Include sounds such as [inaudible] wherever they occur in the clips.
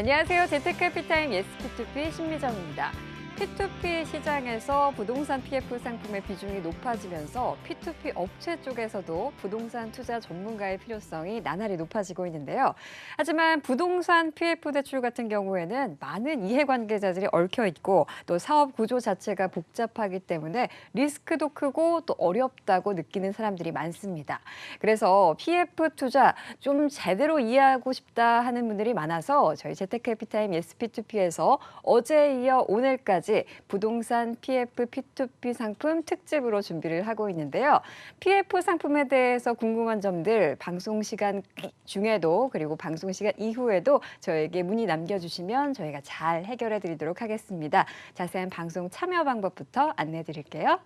안녕하세요. 재테크 해피타임 예스피2피 신미정입니다. P2P 시장에서 부동산 PF 상품의 비중이 높아지면서 P2P 업체 쪽에서도 부동산 투자 전문가의 필요성이 나날이 높아지고 있는데요. 하지만 부동산 PF 대출 같은 경우에는 많은 이해관계자들이 얽혀 있고 또 사업 구조 자체가 복잡하기 때문에 리스크도 크고 또 어렵다고 느끼는 사람들이 많습니다. 그래서 PF 투자 좀 제대로 이해하고 싶다 하는 분들이 많아서 저희 재테크 해피타임 예스피2피에서 어제에 이어 오늘까지 부동산 PF P2P 상품 특집으로 준비를 하고 있는데요. PF 상품에 대해서 궁금한 점들 방송 시간 중에도 그리고 방송 시간 이후에도 저에게 문의 남겨주시면 저희가 잘 해결해 드리도록 하겠습니다. 자세한 방송 참여 방법부터 안내해 드릴게요.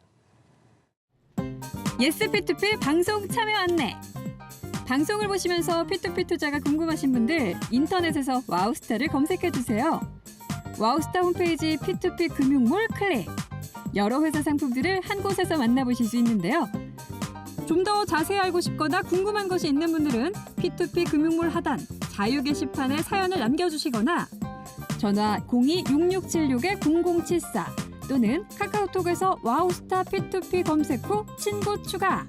예스 P2P 방송 참여 안내. 방송을 보시면서 P2P 투자가 궁금하신 분들 인터넷에서 와우스타를 검색해 주세요. 와우스타 홈페이지 P2P 금융몰 클릭. 여러 회사 상품들을 한 곳에서 만나보실 수 있는데요. 좀 더 자세히 알고 싶거나 궁금한 것이 있는 분들은 P2P 금융몰 하단 자유 게시판에 사연을 남겨주시거나 전화 026676-0074 또는 카카오톡에서 와우스타 P2P 검색 후 친구 추가.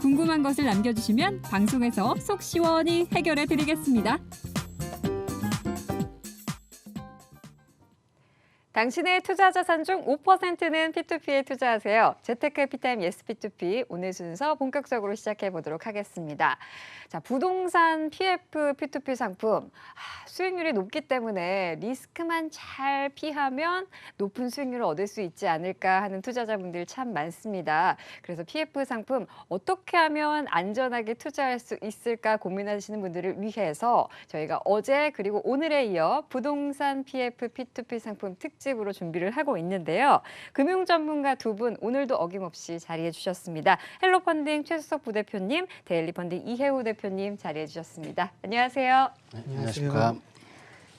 궁금한 것을 남겨주시면 방송에서 속 시원히 해결해 드리겠습니다. 당신의 투자 자산 중 5%는 P2P에 투자하세요. 재테크 해피타임 예스 P2P 오늘 순서 본격적으로 시작해 보도록 하겠습니다. 자, 부동산 PF P2P 상품 아, 수익률이 높기 때문에 리스크만 잘 피하면 높은 수익률을 얻을 수 있지 않을까 하는 투자자분들 참 많습니다. 그래서 PF 상품 어떻게 하면 안전하게 투자할 수 있을까 고민하시는 분들을 위해서 저희가 어제 그리고 오늘에 이어 부동산 PF P2P 상품 특집 으로 준비를 하고 있는데요. 금융 전문가 두 분 오늘도 어김없이 자리해 주셨습니다. 헬로펀딩 최수석 부대표님, 데일리펀딩 이혜우 대표님 자리해 주셨습니다. 안녕하세요. 네, 안녕하십니까.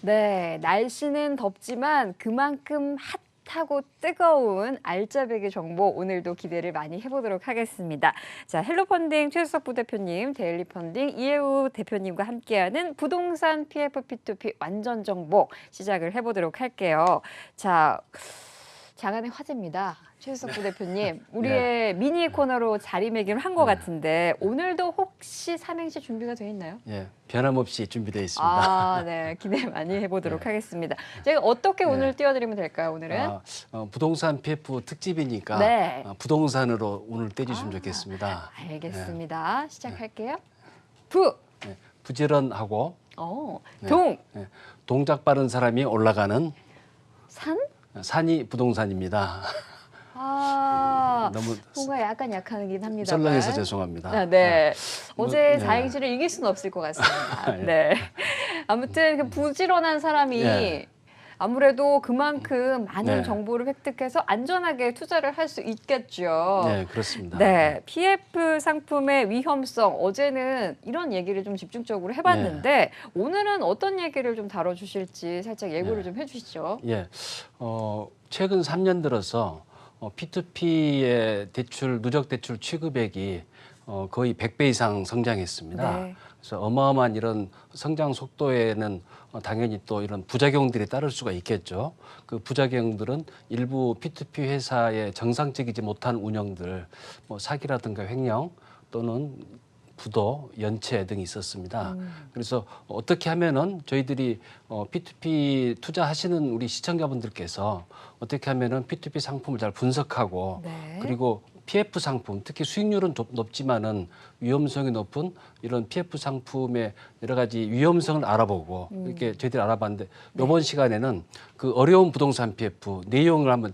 네, 날씨는 덥지만 그만큼 핫 하고 뜨거운 알짜배기 정보 오늘도 기대를 많이 해보도록 하겠습니다. 자, 헬로펀딩 최수석 부대표님, 데일리펀딩 이혜우 대표님과 함께하는 부동산 PF P2P 완전 정보 시작을 해보도록 할게요. 자, 장안의 화제입니다. 최수석 부대표님, [laughs] 우리의 미니 코너로 자리매김을 한것 네. 같은데 오늘도 혹시 삼행시 준비가 되어 있나요? 예, 변함없이 준비되어 있습니다. 아, 네. 기대 많이 해보도록 네. 하겠습니다. 제가 어떻게 네. 오늘 띄워드리면 될까요, 오늘은? 아, 어, 부동산 PF 특집이니까 네. 어, 부동산으로 오늘 떼주시면 아, 좋겠습니다. 알겠습니다. 시작할게요. 부, 네, 부지런하고 어, 네. 동, 예, 동작 빠른 사람이 올라가는 산? 산이 부동산입니다. 아, 너무 뭔가 약간 약하긴 합니다. 썰렁해서 죄송합니다. 아, 네. 뭐, 어제 네. 사행시를 이길 수는 없을 것 같습니다. [laughs] 예. 네. 아무튼 그 부지런한 사람이 예. 아무래도 그만큼 많은 네. 정보를 획득해서 안전하게 투자를 할 수 있겠죠. 네, 그렇습니다. 네, PF 상품의 위험성 어제는 이런 얘기를 좀 집중적으로 해봤는데 오늘은 어떤 얘기를 좀 다뤄주실지 살짝 예고를 네. 좀 해주시죠. 예, 어, 최근 3년 들어서 어, P2P의 대출 누적 대출 취급액이 어, 거의 100배 이상 성장했습니다. 네. 그래서 어마어마한 이런 성장 속도에는 어, 당연히 또 이런 부작용들이 따를 수가 있겠죠. 그 부작용들은 일부 P2P 회사의 정상적이지 못한 운영들, 뭐 사기라든가 횡령 또는 부도, 연체 등이 있었습니다. 그래서 어떻게 하면은 저희들이 어, P2P 투자하시는 우리 시청자분들께서 어떻게 하면은 P2P 상품을 잘 분석하고 네. 그리고 PF 상품, 특히 수익률은 좁- 높지만은 위험성이 높은 이런 PF 상품의 여러 가지 위험성을 알아보고 음. 이렇게 저희들이 알아봤는데 네. 이번 시간에는 그 어려운 부동산 PF 내용을 한번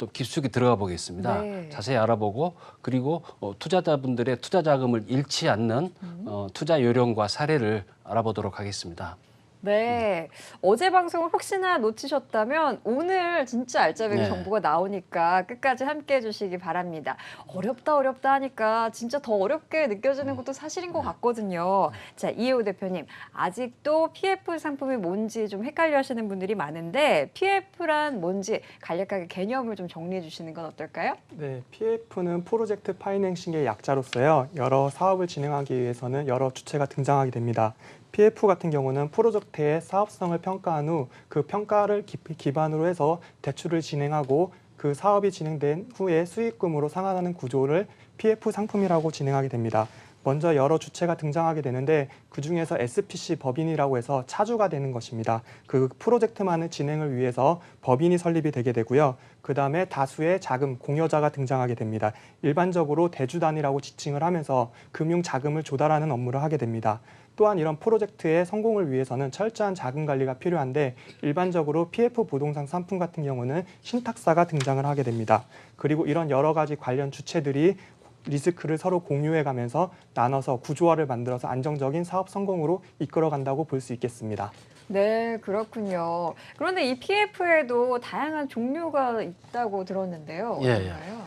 또 깊숙이 들어가 보겠습니다. 네. 자세히 알아보고 그리고 어, 투자자분들의 투자 자금을 잃지 않는 음. 어, 투자 요령과 사례를 알아보도록 하겠습니다. 네. 어제 방송을 혹시나 놓치셨다면 오늘 진짜 알짜배기 네. 정보가 나오니까 끝까지 함께 해주시기 바랍니다. 어렵다 어렵다 하니까 진짜 더 어렵게 느껴지는 것도 사실인 것 같거든요. 자 이혜우 대표님 아직도 PF 상품이 뭔지 좀 헷갈려 하시는 분들이 많은데 PF란 뭔지 간략하게 개념을 좀 정리해 주시는 건 어떨까요? 네, PF는 프로젝트 파이낸싱의 약자로서요. 여러 사업을 진행하기 위해서는 여러 주체가 등장하게 됩니다. PF 같은 경우는 프로젝트의 사업성을 평가한 후 그 평가를 기, 기반으로 해서 대출을 진행하고 그 사업이 진행된 후에 수익금으로 상환하는 구조를 PF 상품이라고 진행하게 됩니다. 먼저 여러 주체가 등장하게 되는데 그 중에서 SPC 법인이라고 해서 차주가 되는 것입니다. 그 프로젝트만의 진행을 위해서 법인이 설립이 되게 되고요. 그 다음에 다수의 자금 공여자가 등장하게 됩니다. 일반적으로 대주단이라고 지칭을 하면서 금융 자금을 조달하는 업무를 하게 됩니다. 또한 이런 프로젝트의 성공을 위해서는 철저한 자금 관리가 필요한데 일반적으로 PF 부동산 상품 같은 경우는 신탁사가 등장을 하게 됩니다. 그리고 이런 여러 가지 관련 주체들이 리스크를 서로 공유해 가면서 나눠서 구조화를 만들어서 안정적인 사업 성공으로 이끌어 간다고 볼 수 있겠습니다. 네, 그렇군요. 그런데 이 PF에도 다양한 종류가 있다고 들었는데요. 예, 예. 어떤가요?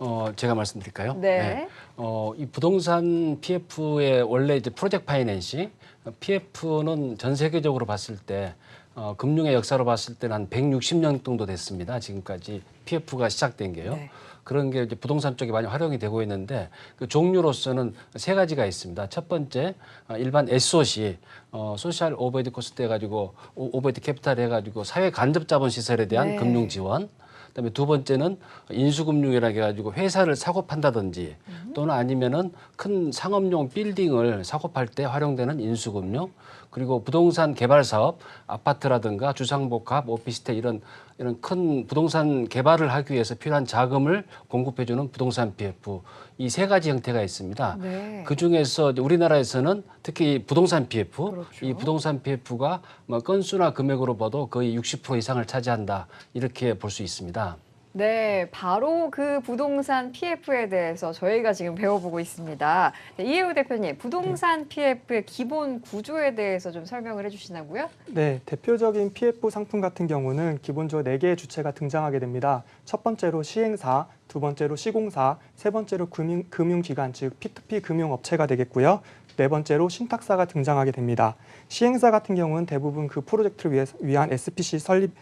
어, 제가 말씀드릴까요? 네. 어, 이 부동산 PF의 원래 이제 프로젝트 파이낸싱 PF는 전 세계적으로 봤을 때 어, 금융의 역사로 봤을 때는 한 160년 정도 됐습니다. 지금까지 PF가 시작된 게요. 네. 그런 게 이제 부동산 쪽에 많이 활용이 되고 있는데 그 종류로서는 세 가지가 있습니다. 첫 번째 어, 일반 SOC 어, 소셜 오버헤드 코스트 해가지고 오- 오버헤드 캐피탈 해가지고 사회 간접 자본 시설에 대한 네. 금융 지원. 그다음에 두 번째는 인수금융이라고 해가지고 회사를 사고 판다든지 또는 아니면은 큰 상업용 빌딩을 사고 팔 때 활용되는 인수금융 그리고 부동산 개발 사업 아파트라든가 주상복합 오피스텔 이런 이런 큰 부동산 개발을 하기 위해서 필요한 자금을 공급해주는 부동산 PF 이 세 가지 형태가 있습니다. 네. 그 중에서 우리나라에서는 특히 부동산 PF, 그렇죠. 이 부동산 PF가 뭐 건수나 금액으로 봐도 거의 60% 이상을 차지한다 이렇게 볼 수 있습니다. 네, 바로 그 부동산 PF에 대해서 저희가 지금 배워보고 있습니다. 네, 이혜우 대표님, 부동산 PF의 기본 구조에 대해서 좀 설명을 해주시나고요? 네, 대표적인 PF 상품 같은 경우는 기본적으로 네 개의 주체가 등장하게 됩니다. 첫 번째로 시행사, 두 번째로 시공사, 세 번째로 금융, 금융기관 즉 P2P 금융업체가 되겠고요. 네 번째로 신탁사가 등장하게 됩니다. 시행사 같은 경우는 대부분 그 프로젝트를 위해, 위한 SPC 설립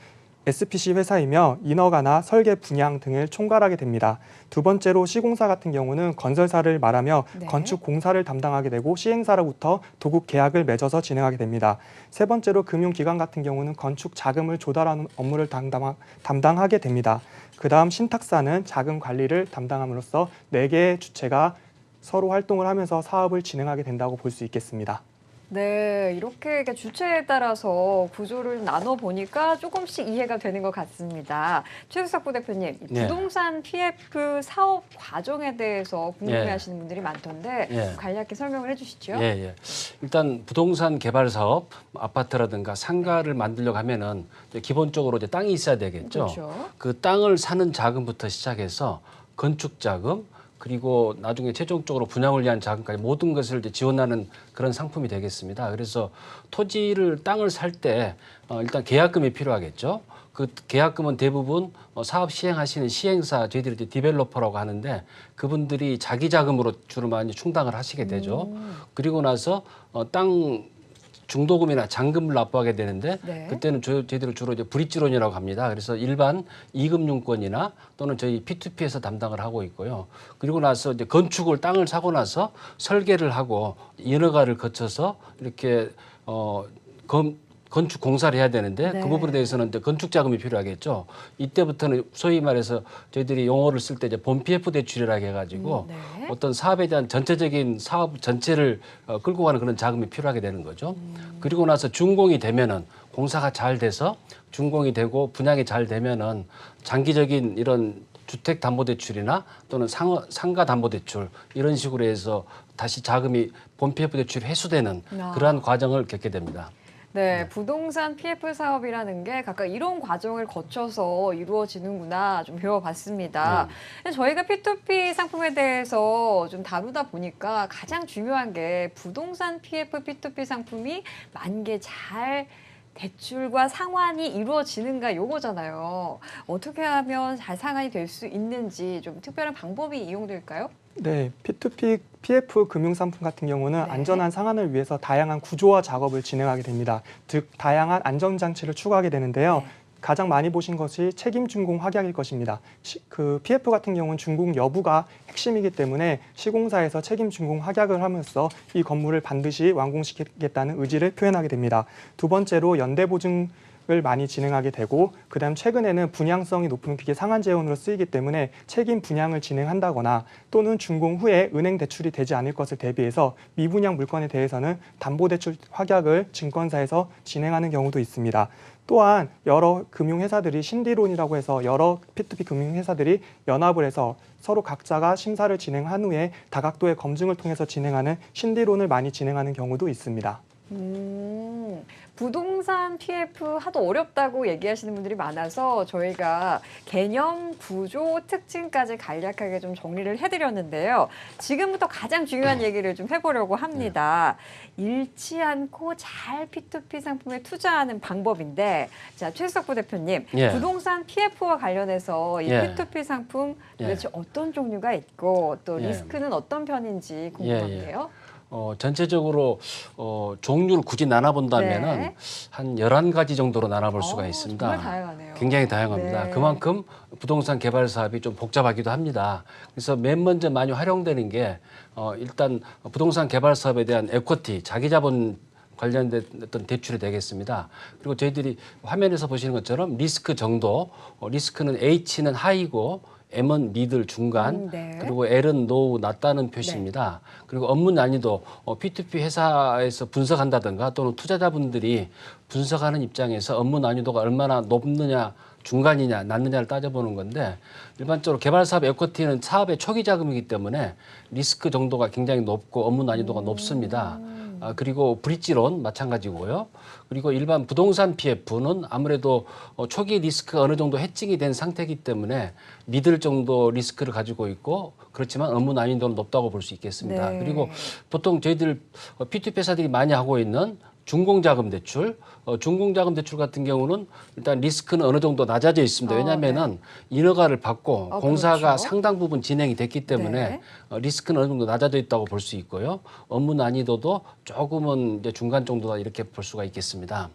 SPC 회사이며 인허가나 설계 분양 등을 총괄하게 됩니다. 두 번째로 시공사 같은 경우는 건설사를 말하며 네. 건축 공사를 담당하게 되고 시행사로부터 도급 계약을 맺어서 진행하게 됩니다. 세 번째로 금융기관 같은 경우는 건축 자금을 조달하는 업무를 담당, 담당하게 됩니다. 그 다음 신탁사는 자금 관리를 담당함으로써 네 개의 주체가 서로 활동을 하면서 사업을 진행하게 된다고 볼 수 있겠습니다. 네, 이렇게 주체에 따라서 구조를 나눠 보니까 조금씩 이해가 되는 것 같습니다. 최수석 부대표님, 이 네. 부동산 PF 사업 과정에 대해서 궁금해하시는 네. 분들이 많던데 예. 간략히 설명을 해주시죠. 예, 예. 일단 부동산 개발 사업, 아파트라든가 상가를 만들려고 하면은 기본적으로 이제 땅이 있어야 되겠죠. 그렇죠. 그 땅을 사는 자금부터 시작해서 건축 자금 그리고 나중에 최종적으로 분양을 위한 자금까지 모든 것을 이제 지원하는 그런 상품이 되겠습니다. 그래서 토지를 땅을 살때 어, 일단 계약금이 필요하겠죠. 그 계약금은 대부분 어, 사업 시행하시는 시행사 저희들이 이제 디벨로퍼라고 하는데 그분들이 자기 자금으로 주로 많이 충당을 하시게 되죠. 음. 그리고 나서 어, 땅 중도금이나 잔금을 납부하게 되는데 네. 그때는 저, 저희들은 주로 이제 브릿지론이라고 합니다. 그래서 일반 이금융권이나 또는 저희 P2P에서 담당을 하고 있고요. 그리고 나서 이제 건축을 땅을 사고 나서 설계를 하고 인허가를 거쳐서 이렇게 어 검, 건축 공사를 해야 되는데 네. 그 부분에 대해서는 이제 건축 자금이 필요하겠죠. 이때부터는 소위 말해서 저희들이 용어를 쓸 때 이제 본 PF 대출이라고 해가지고 음, 네. 어떤 사업에 대한 전체적인 사업 전체를 어, 끌고 가는 그런 자금이 필요하게 되는 거죠. 그리고 나서 준공이 되면은 공사가 잘 돼서 준공이 되고 분양이 잘 되면은 장기적인 이런 주택 담보 대출이나 또는 상, 상가 담보 대출 이런 식으로 해서 다시 자금이 본 PF 대출이 회수되는 아. 그러한 과정을 겪게 됩니다. 네, 부동산 PF 사업이라는 게 각각 이런 과정을 거쳐서 이루어지는구나 좀 배워봤습니다. 네. 저희가 P2P 상품에 대해서 좀 다루다 보니까 가장 중요한 게 부동산 PF P2P 상품이 만개 잘 대출과 상환이 이루어지는가 요거잖아요. 어떻게 하면 잘 상환이 될 수 있는지 좀 특별한 방법이 이용될까요? 네, P2P PF 금융 상품 같은 경우는 네. 안전한 상환을 위해서 다양한 구조화 작업을 진행하게 됩니다. 즉 다양한 안전 장치를 추구하게 되는데요. 네. 가장 많이 보신 것이 책임 준공 확약일 것입니다. 시- 그 PF 같은 경우는 준공 여부가 핵심이기 때문에 시공사에서 책임 준공 확약을 하면서 이 건물을 반드시 완공시키겠다는 의지를 표현하게 됩니다. 두 번째로 연대 보증 을 많이 진행하게 되고 그다음 최근에는 분양성이 높은 기계 상한 재원으로 쓰이기 때문에 책임 분양을 진행한다거나 또는 준공 후에 은행 대출이 되지 않을 것을 대비해서 미분양 물건에 대해서는 담보 대출 확약을 증권사에서 진행하는 경우도 있습니다. 또한 여러 금융회사들이 신디론이라고 해서 여러 P2P 금융회사들이 연합을 해서 서로 각자가 심사를 진행한 후에 다각도의 검증을 통해서 진행하는 신디론을 많이 진행하는 경우도 있습니다. 음, 부동산 PF 하도 어렵다고 얘기하시는 분들이 많아서 저희가 개념, 구조, 특징까지 간략하게 좀 정리를 해드렸는데요. 지금부터 가장 중요한 얘기를 좀 해보려고 합니다. 잃지 않고 잘 P2P 상품에 투자하는 방법인데, 자 최수석 부 대표님, 예. 부동산 PF와 관련해서 이 예. P2P 상품 예. 도대체 어떤 종류가 있고 또 예. 리스크는 어떤 편인지 궁금한데요. 어, 전체적으로 어, 종류를 굳이 나눠본다면은 네. 한 11가지 정도로 나눠볼 수가 어, 있습니다. 정말 다양하네요. 굉장히 다양합니다. 네. 그만큼 부동산 개발 사업이 좀 복잡하기도 합니다. 그래서 맨 먼저 많이 활용되는 게 어, 일단 부동산 개발 사업에 대한 에쿼티, 자기자본 관련된 어떤 대출이 되겠습니다. 그리고 저희들이 화면에서 보시는 것처럼 리스크 정도, 어, 리스크는 H는 하이고 M은 미들 중간, 음, 네. 그리고 L은 노우 낮다는 표시입니다. 그리고 업무 난이도 어, P2P 회사에서 분석한다든가 또는 투자자분들이 분석하는 입장에서 업무 난이도가 얼마나 높느냐 중간이냐 낮느냐를 따져보는 건데 일반적으로 개발 사업 에쿼티는 사업의 초기 자금이기 때문에 리스크 정도가 굉장히 높고 업무 난이도가 높습니다. 아, 그리고 브릿지론 마찬가지고요. 그리고 일반 부동산 PF는 아무래도 어, 초기 리스크가 어느 정도 해칭이 된 상태이기 때문에 믿을 정도 리스크를 가지고 있고 그렇지만 업무 난이도는 높다고 볼 수 있겠습니다. 네. 그리고 보통 저희들 어, P2P 회사들이 많이 하고 있는 중공자금 대출, 어, 중공자금 대출 같은 경우는 일단 리스크는 어느 정도 낮아져 있습니다. 어, 왜냐하면은 인허가를 받고 어, 공사가 그렇죠. 상당 부분 진행이 됐기 때문에 네. 어, 리스크는 어느 정도 낮아져 있다고 볼 수 있고요. 업무 난이도도 조금은 이제 중간 정도다 이렇게 볼 수가 있겠습니다.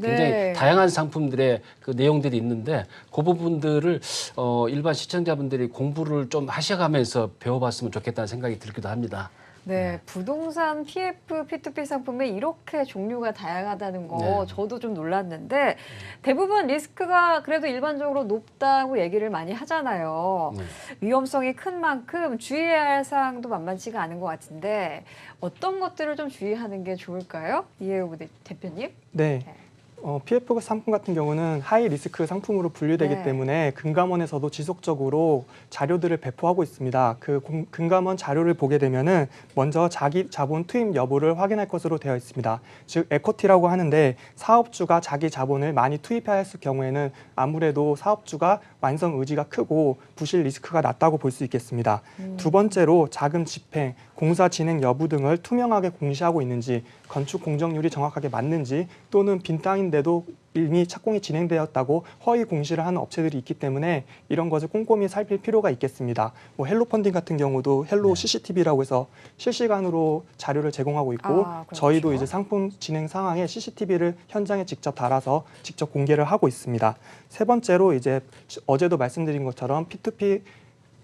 굉장히 네. 다양한 상품들의 그 내용들이 있는데 그 부분들을 어, 일반 시청자분들이 공부를 좀 하셔가면서 배워봤으면 좋겠다는 생각이 들기도 합니다. 네, 부동산 PF, P2P 상품에 이렇게 종류가 다양하다는 거 네. 저도 좀 놀랐는데 대부분 리스크가 그래도 일반적으로 높다고 얘기를 많이 하잖아요. 네. 위험성이 큰 만큼 주의해야 할 사항도 만만치가 않은 것 같은데 어떤 것들을 좀 주의하는 게 좋을까요? 이해우 대- 대표님? 네. 네. 어, PF 상품 같은 경우는 하이 리스크 상품으로 분류되기 네. 때문에 금감원에서도 지속적으로 자료들을 배포하고 있습니다. 그 공- 금감원 자료를 보게 되면은 먼저 자기 자본 투입 여부를 확인할 것으로 되어 있습니다. 즉 에코티라고 하는데 사업주가 자기 자본을 많이 투입해야 했을 경우에는 아무래도 사업주가 완성 의지가 크고 부실 리스크가 낮다고 볼 수 있겠습니다. 두 번째로 자금 집행, 공사 진행 여부 등을 투명하게 공시하고 있는지, 건축 공정률이 정확하게 맞는지, 또는 빈 땅인데도 이미 착공이 진행되었다고 허위 공시를 하는 업체들이 있기 때문에 이런 것을 꼼꼼히 살필 필요가 있겠습니다. 뭐 헬로 펀딩 같은 경우도 헬로 네. CCTV라고 해서 실시간으로 자료를 제공하고 있고 아, 그렇죠. 저희도 이제 상품 진행 상황에 CCTV를 현장에 직접 달아서 직접 공개를 하고 있습니다. 세 번째로 이제 어제도 말씀드린 것처럼 P2P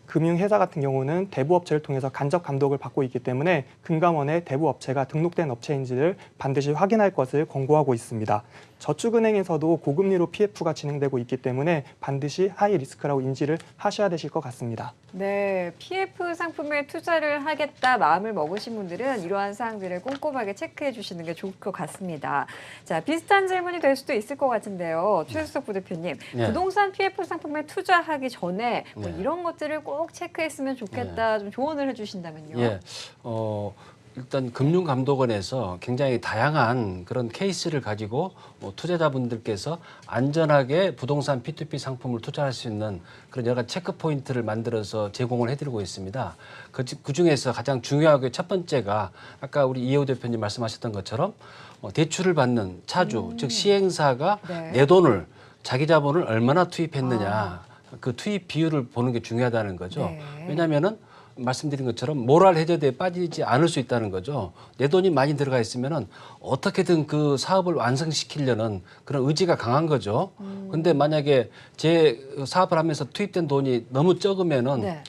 금융회사 같은 경우는 대부업체를 통해서 간접 감독을 받고 있기 때문에 금감원에 대부업체가 등록된 업체인지를 반드시 확인할 것을 권고하고 있습니다. 저축은행에서도 고금리로 PF가 진행되고 있기 때문에 반드시 하이 리스크라고 인지를 하셔야 되실 것 같습니다. 네, PF 상품에 투자를 하겠다 마음을 먹으신 분들은 이러한 사항들을 꼼꼼하게 체크해 주시는 게 좋을 것 같습니다. 자, 비슷한 질문이 될 수도 있을 것 같은데요. 최수석 부대표님, 네. 부동산 PF 상품에 투자하기 전에 뭐 네. 이런 것들을 꼭 체크했으면 좋겠다 좀 조언을 해 주신다면요. 예. 어, 일단 금융감독원에서 굉장히 다양한 그런 케이스를 가지고 어, 투자자분들께서 안전하게 부동산 P2P 상품을 투자할 수 있는 그런 여러 가지 체크 포인트를 만들어서 제공을 해드리고 있습니다. 그, 그 중에서 가장 중요하게 첫 번째가 아까 우리 이혜우 대표님 말씀하셨던 것처럼 어, 대출을 받는 차주, 즉 시행사가 네. 내 돈을 자기 자본을 얼마나 투입했느냐 아. 그 투입 비율을 보는 게 중요하다는 거죠. 네. 왜냐하면은 말씀드린 것처럼 모랄 해저드에 빠지지 않을 수 있다는 거죠. 내 돈이 많이 들어가 있으면은 어떻게든 그 사업을 완성시키려는 그런 의지가 강한 거죠. 근데 만약에 제 사업을 하면서 투입된 돈이 너무 적으면은 네.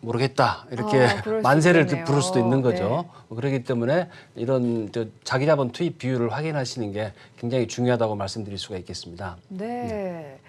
모르겠다 이렇게 아, 만세를 있겠네요. 부를 수도 있는 거죠. 네. 그렇기 때문에 이런 저 자기 자본 투입 비율을 확인하시는 게 굉장히 중요하다고 말씀드릴 수가 있겠습니다. 네.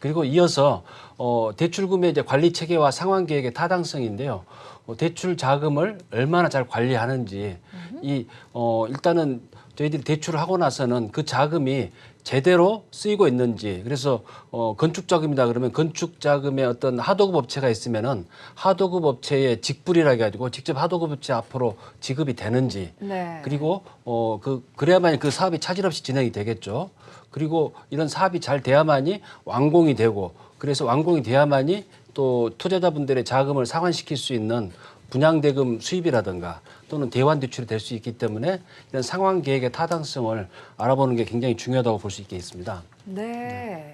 그리고 이어서 어, 대출금의 이제 관리 체계와 상환 계획의 타당성인데요. 어, 대출 자금을 얼마나 잘 관리하는지 이 어, 일단은 저희들이 대출을 하고 나서는 그 자금이 제대로 쓰이고 있는지 그래서 어, 건축 자금이다 그러면 건축 자금의 어떤 하도급 업체가 있으면은 하도급 업체의 직불이라 해가지고 직접 하도급 업체 앞으로 지급이 되는지 네. 그리고 어 그 그래야만이 그 사업이 차질 없이 진행이 되겠죠. 그리고 이런 사업이 잘 돼야만이 완공이 되고 그래서 완공이 돼야만이 또 투자자분들의 자금을 상환시킬 수 있는 분양대금 수입이라든가 또는 대환 대출이 될 수 있기 때문에 이런 상환 계획의 타당성을 알아보는 게 굉장히 중요하다고 볼 수 있겠습니다. 네.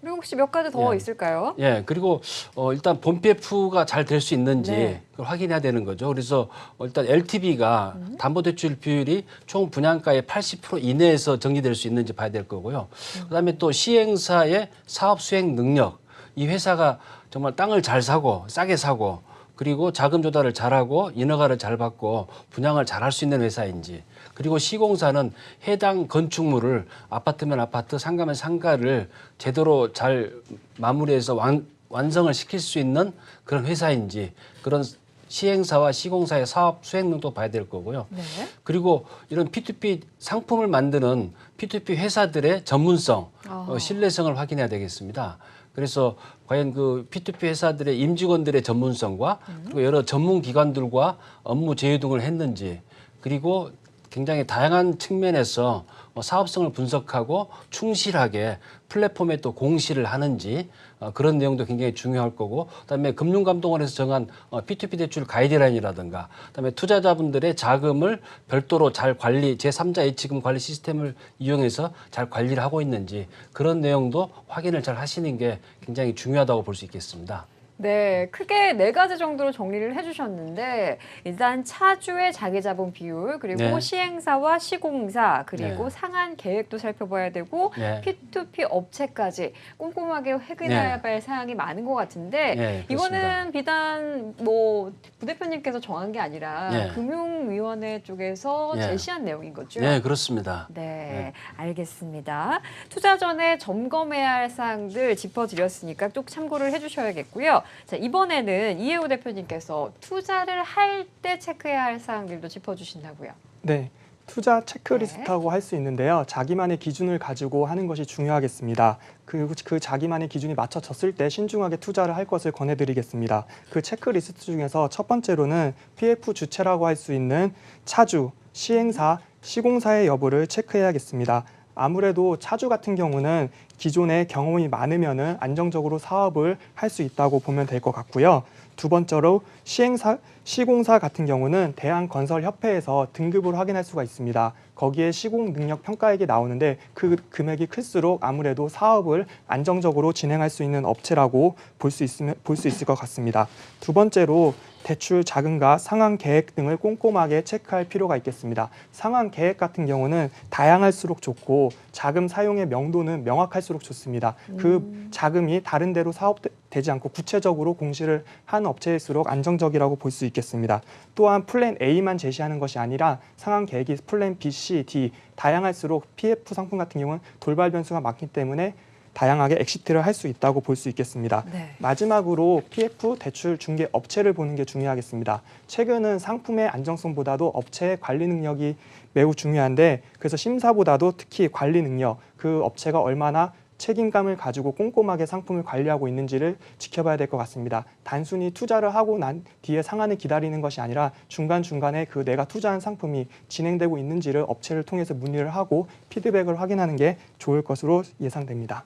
그리고 혹시 몇 가지 더 예. 있을까요? 예, 그리고 어, 일단 본 PF가 잘 될 수 있는지 네. 그걸 확인해야 되는 거죠. 그래서 어, 일단 LTV가 담보대출 비율이 총 분양가의 80% 이내에서 정리될 수 있는지 봐야 될 거고요. 그다음에 또 시행사의 사업 수행 능력, 이 회사가 정말 땅을 잘 사고 싸게 사고 그리고 자금 조달을 잘하고 인허가를 잘 받고 분양을 잘 할 수 있는 회사인지 그리고 시공사는 해당 건축물을 아파트면 아파트 상가면 상가를 제대로 잘 마무리해서 완, 완성을 시킬 수 있는 그런 회사인지 그런 시행사와 시공사의 사업 수행능도 봐야 될 거고요. 네. 그리고 이런 P2P 상품을 만드는 P2P 회사들의 전문성, 아하. 어, 신뢰성을 확인해야 되겠습니다. 그래서 과연 그 P2P 회사들의 임직원들의 전문성과 그리고 여러 전문 기관들과 업무 제휴 등을 했는지 그리고 굉장히 다양한 측면에서 어, 사업성을 분석하고 충실하게 플랫폼에 또 공시를 하는지 어, 그런 내용도 굉장히 중요할 거고 그다음에 금융감독원에서 정한 어, P2P 대출 가이드라인이라든가 그다음에 투자자분들의 자금을 별도로 잘 관리 제3자 예치금 관리 시스템을 이용해서 잘 관리를 하고 있는지 그런 내용도 확인을 잘 하시는 게 굉장히 중요하다고 볼 수 있겠습니다. 네, 크게 네 가지 정도로 정리를 해주셨는데 일단 차주의 자기자본 비율 그리고 네. 시행사와 시공사 그리고 네. 상한 계획도 살펴봐야 되고 네. P2P 업체까지 꼼꼼하게 확인해야 할 사항이 많은 것 같은데 네. 이거는 비단 뭐 부대표님께서 정한 게 아니라 네. 금융위원회 쪽에서 네. 제시한 내용인 거죠? 네, 그렇습니다. 네, 알겠습니다. 투자 전에 점검해야 할 사항들 짚어드렸으니까 꼭 참고를 해주셔야겠고요. 자, 이번에는 이해우 대표님께서 투자를 할 때 체크해야 할 사항들도 짚어주신다고요. 네. 투자 체크리스트라고 할수 있는데요. 자기만의 기준을 가지고 하는 것이 중요하겠습니다. 그, 그 자기만의 기준이 맞춰졌을 때 신중하게 투자를 할 것을 권해드리겠습니다. 그 체크리스트 중에서 첫 번째로는 PF 주체라고 할 수 있는 차주, 시행사, 시공사의 여부를 체크해야겠습니다. 아무래도 차주 같은 경우는 기존에 경험이 많으면은 안정적으로 사업을 할 수 있다고 보면 될 것 같고요. 두 번째로 시행사 시공사 같은 경우는 대한건설협회에서 등급을 확인할 수가 있습니다. 거기에 시공 능력 평가액이 나오는데 그 금액이 클수록 아무래도 사업을 안정적으로 진행할 수 있는 업체라고 볼 수 있으면 볼 수 있을 것 같습니다. 두 번째로 대출 자금과 상환 계획 등을 꼼꼼하게 체크할 필요가 있겠습니다. 상환 계획 같은 경우는 다양할수록 좋고 자금 사용의 명도는 명확할수록 좋습니다. 그 자금이 다른 데로 사업되지 않고 구체적으로 공시를 한 업체일수록 안정적이라고 볼 수 있겠습니다. 또한 플랜 A만 제시하는 것이 아니라 상환 계획이 플랜 B, C, D 다양할수록 PF 상품 같은 경우는 돌발 변수가 많기 때문에 다양하게 엑시트를 할 수 있다고 볼 수 있겠습니다. 네. 마지막으로 PF 대출 중개 업체를 보는 게 중요하겠습니다. 최근은 상품의 안정성보다도 업체의 관리 능력이 매우 중요한데 그래서 심사보다도 특히 관리 능력, 그 업체가 얼마나 책임감을 가지고 꼼꼼하게 상품을 관리하고 있는지를 지켜봐야 될 것 같습니다. 단순히 투자를 하고 난 뒤에 상한을 기다리는 것이 아니라 중간중간에 그 내가 투자한 상품이 진행되고 있는지를 업체를 통해서 문의를 하고 피드백을 확인하는 게 좋을 것으로 예상됩니다.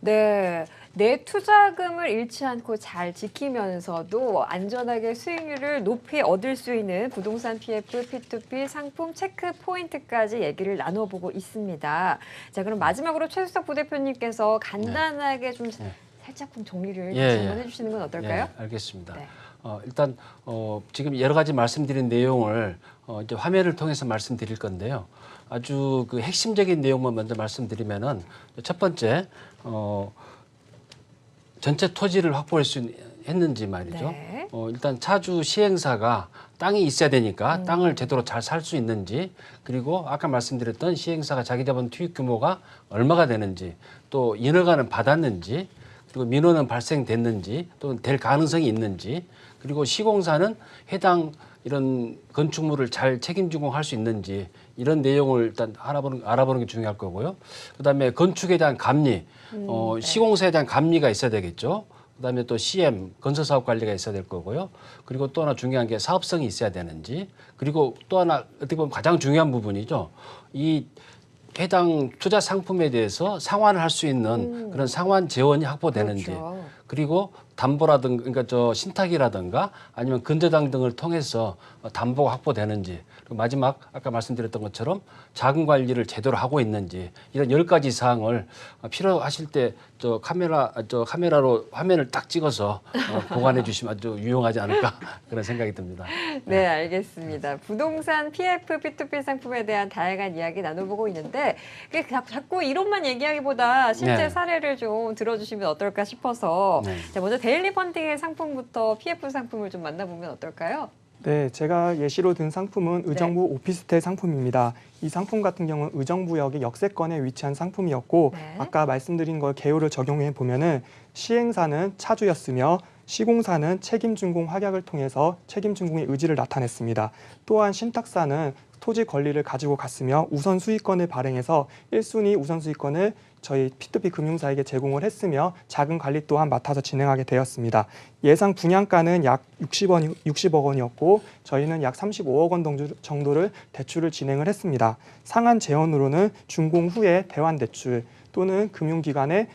네, 내 투자금을 잃지 않고 잘 지키면서도 안전하게 수익률을 높이 얻을 수 있는 부동산 PF, P2P 상품 체크 포인트까지 얘기를 나눠보고 있습니다. 자, 그럼 마지막으로 최수석 부대표님께서 간단하게 좀 네. 살짝 좀 정리를 예, 다시 한번 예. 해주시는 건 어떨까요? 예, 알겠습니다. 네. 어, 일단 어, 지금 여러 가지 말씀드린 내용을 어, 이제 화면을 통해서 말씀드릴 건데요. 아주 그 핵심적인 내용만 먼저 말씀드리면은 첫 번째 어, 전체 토지를 확보할 수 있- 했는지 말이죠. 네. 어, 일단 차주 시행사가 땅이 있어야 되니까 땅을 제대로 잘 살 수 있는지 그리고 아까 말씀드렸던 시행사가 자기 자본 투입 규모가 얼마가 되는지 또 인허가는 받았는지 그리고 민원은 발생됐는지 또는 될 가능성이 있는지 그리고 시공사는 해당 이런 건축물을 잘 책임지고 할수 있는지 이런 내용을 일단 알아보는, 알아보는 게 중요할 거고요. 그다음에 건축에 대한 감리, 어, 시공사에 대한 감리가 있어야 되겠죠. 그다음에 또 CM 건설 사업 관리가 있어야 될 거고요. 그리고 또 하나 중요한 게 사업성이 있어야 되는지. 그리고 또 하나 어떻게 보면 가장 중요한 부분이죠. 이 해당 투자 상품에 대해서 상환을 할 수 있는 그런 상환 재원이 확보되는지. 그렇죠. 그리고 담보라든가 그러니까 저 신탁이라든가 아니면 근저당 등을 통해서 어, 담보가 확보되는지 그리고 마지막 아까 말씀드렸던 것처럼 자금 관리를 제대로 하고 있는지 이런 열 가지 사항을 어, 필요하실 때 저 카메라 저 카메라로 화면을 딱 찍어서 어, [laughs] 보관해 주시면 아주 유용하지 않을까 [laughs] 그런 생각이 듭니다. 네, 알겠습니다. 부동산 PF, P2P 상품에 대한 다양한 이야기 나눠보고 있는데 자꾸 이론만 얘기하기보다 실제 네. 사례를 좀 들어주시면 어떨까 싶어서 네. 자, 먼저 데일리 펀딩의 상품부터 PF 상품을 좀 만나보면 어떨까요? 네, 제가 예시로 든 상품은 의정부 오피스텔 상품입니다. 이 상품 같은 경우는 의정부역의 역세권에 위치한 상품이었고 네. 아까 말씀드린 걸 개요를 적용해 보면은 시행사는 차주였으며 시공사는 책임준공 확약을 통해서 책임준공의 의지를 나타냈습니다. 또한 신탁사는 토지 권리를 가지고 갔으며 우선 수익권을 발행해서 1순위 우선 수익권을 저희 P2P 금융사에게 제공을 했으며 자금 관리 또한 맡아서 진행하게 되었습니다. 예상 분양가는 약 60원, 60억 원이었고 저희는 약 35억 원 정도- 정도를 대출을 진행을 했습니다. 상한 재원으로는 준공 후에 대환 대출 또는 금융기관의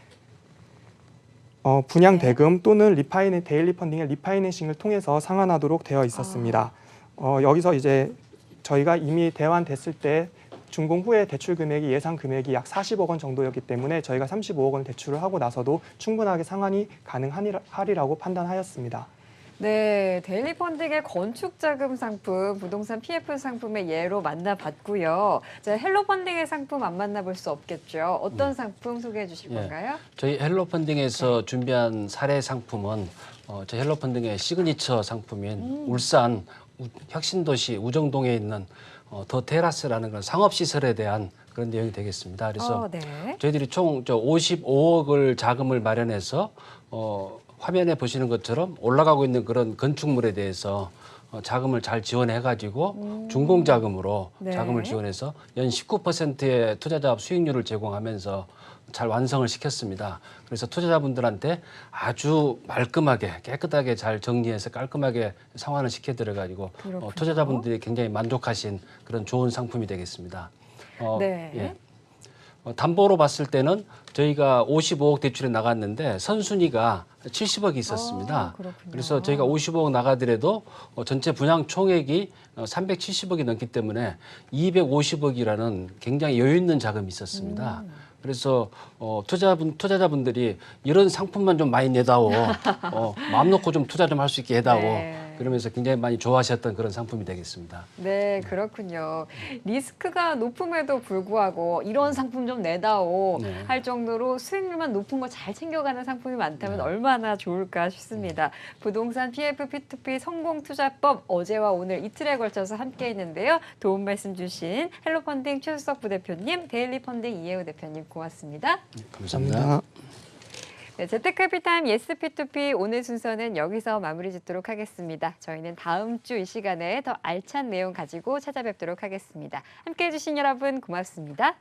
어, 분양 대금 또는 리파이네 데일리 펀딩의 리파이낸싱을 통해서 상환하도록 되어 있었습니다. 어, 여기서 이제 저희가 이미 대환됐을 때 준공 후에 대출 금액이 예상 금액이 약 40억 원 정도였기 때문에 저희가 35억 원 대출을 하고 나서도 충분하게 상환이 가능하리라고 판단하였습니다. 네, 데일리 펀딩의 건축 자금 상품, 부동산 PF 상품의 예로 만나봤고요. 자, 헬로 펀딩의 상품 안 만나볼 수 없겠죠. 어떤 상품 소개해 주실 예. 건가요? 저희 헬로 펀딩에서 준비한 사례 상품은 어, 저희 헬로 펀딩의 시그니처 상품인 울산 우- 혁신도시 우정동에 있는 어, 더 테라스라는 그런 상업시설에 대한 그런 내용이 되겠습니다. 그래서 어, 네. 저희들이 총 저 55억을 자금을 마련해서 어, 화면에 보시는 것처럼 올라가고 있는 그런 건축물에 대해서 어, 자금을 잘 지원해 가지고 준공 자금으로 네. 자금을 지원해서 연 19%의 투자자 수익률을 제공하면서 잘 완성을 시켰습니다. 그래서 투자자분들한테 아주 말끔하게 깨끗하게 잘 정리해서 깔끔하게 상환을 시켜 드려 가지고 그렇군요. 어, 투자자분들이 굉장히 만족하신 그런 좋은 상품이 되겠습니다. 어, 네. 예. 어, 담보로 봤을 때는 저희가 55억 대출에 나갔는데 선순위가 70억이 있었습니다. 아. 그래서 저희가 55억 나가더라도 어, 전체 분양 총액이 어, 370억이 넘기 때문에 250억이라는 굉장히 여유 있는 자금이 있었습니다. 음. 그래서 어, 투자분 투자자분들이 이런 상품만 좀 많이 내다오, 어, 마음 놓고 좀 투자 좀 할 수 있게 해다오. 네. 그러면서 굉장히 많이 좋아하셨던 그런 상품이 되겠습니다. 네, 그렇군요. 리스크가 높음에도 불구하고 이런 상품 좀 내다오 네. 할 정도로 수익률만 높은 거 잘 챙겨가는 상품이 많다면 얼마나 좋을까 싶습니다. 부동산 PF, P2P 성공 투자법 어제와 오늘 이틀에 걸쳐서 함께 했는데요. 도움 말씀 주신 헬로펀딩 최수석 부대표님, 데일리펀딩 이혜우 대표님 고맙습니다. 감사합니다. 네, 재테크피타임 예스 P2P 오늘 순서는 여기서 마무리 짓도록 하겠습니다. 저희는 다음 주 이 시간에 더 알찬 내용 가지고 찾아뵙도록 하겠습니다. 함께해 주신 여러분 고맙습니다.